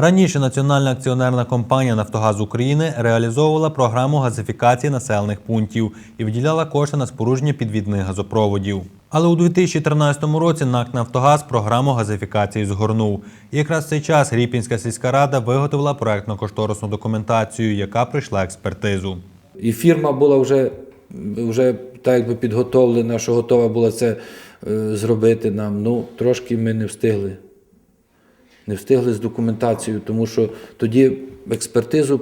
Раніше Національна акціонерна компанія Нафтогаз України реалізовувала програму газифікації населених пунктів і виділяла кошти на спорудження підвідних газопроводів. Але у 2013 році НАК Нафтогаз програму газифікації згорнув. І якраз в цей час Ріпінська сільська рада виготовила проектно-кошторисну документацію, яка пройшла експертизу. І фірма була вже, вже так якби підготовлена, що готова була це е, зробити нам. Ну, трошки ми не встигли. Не встигли з документацією, тому що тоді експертизу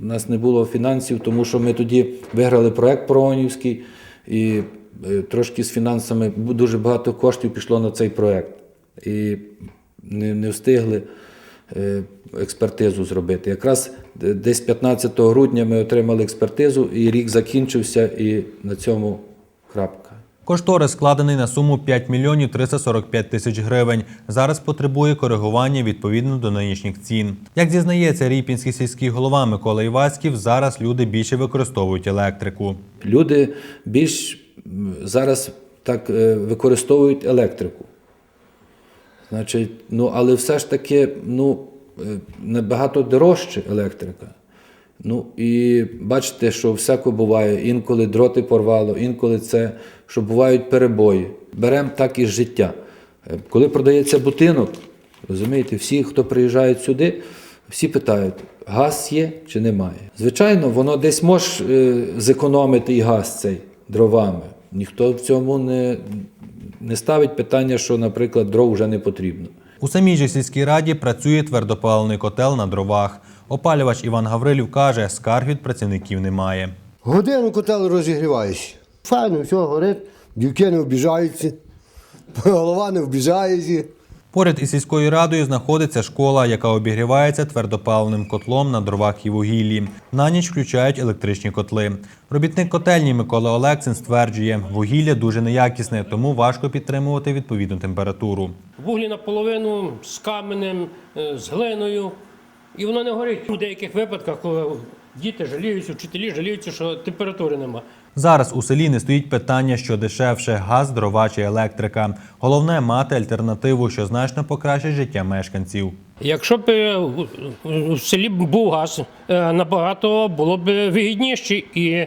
в нас не було фінансів, тому що ми тоді виграли проект Проонівський, і е, трошки з фінансами дуже багато коштів пішло на цей проект. І не, не встигли е, експертизу зробити. Якраз десь 15 грудня ми отримали експертизу, і рік закінчився, і на цьому крапка. Кошторис складений на суму 5 мільйонів 345 тисяч гривень. Зараз потребує коригування відповідно до нинішніх цін. Як зізнається ріпінський сільський голова Микола Іваськів, зараз люди більше використовують електрику. Люди більш зараз так е, використовують електрику. Значить, ну, але все ж таки ну, е, набагато дорожче електрика. Ну і бачите, що всяко буває, інколи дроти порвало, інколи це, що бувають перебої. Беремо так і життя. Е, Коли продається будинок, розумієте, всі, хто приїжджають сюди, всі питають, газ є чи немає. Звичайно, воно десь може зекономити і газ цей дровами. Ніхто в цьому не, не ставить питання, що, наприклад, дров вже не потрібно. У самій же сільській раді працює твердопаливний котел на дровах. Опалювач Іван Гаврилів каже, скарг від працівників немає. Годину котел розігріваєш. Файно, все горить, дівки не обіжаються, голова не обіжається. Поряд із сільською радою знаходиться школа, яка обігрівається твердопаливним котлом на дровах і вугіллі. На ніч включають електричні котли. Робітник котельні Микола Олексин стверджує, вугілля дуже неякісне, тому важко підтримувати відповідну температуру. Вуглі наполовину з каменем, е, з глиною. І воно не горить. У деяких випадках, коли діти жаліються, вчителі жаліються, що температури нема. Зараз у селі не стоїть питання, що дешевше газ, дрова чи електрика. Головне мати альтернативу, що значно покращить життя мешканців. Якщо б е, в- в селі був газ, е, набагато було б вигідніше і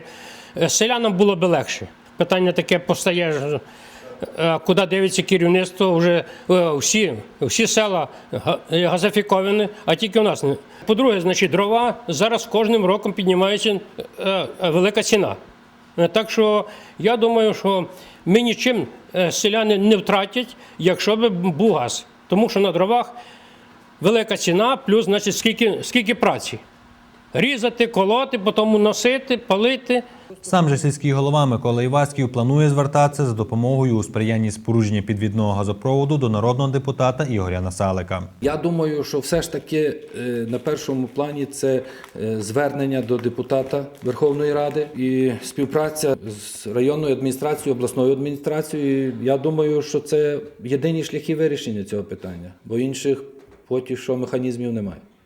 е, селянам було б легше. Питання таке постає, куди дивиться керівництво, вже е, всі, всі села е, газифіковані, а тільки у нас. По-друге, значить, дрова зараз кожним роком піднімається е, е, велика ціна. Е, Так що я думаю, що ми нічим е, селяни не втратять, якщо б був газ. Тому що на дровах велика ціна, плюс, значить, скільки, скільки праці. Різати, колоти, потім носити, палити. Сам же сільський голова Микола Іваськів планує звертатися за допомогою у сприянні спорудження підвідного газопроводу до народного депутата Ігоря Насалика. Я думаю, що все ж таки е, на першому плані це е, звернення до депутата Верховної Ради і співпраця з районною адміністрацією, обласною адміністрацією. Я думаю, що це єдині шляхи вирішення цього питання, бо інших поки що механізмів немає.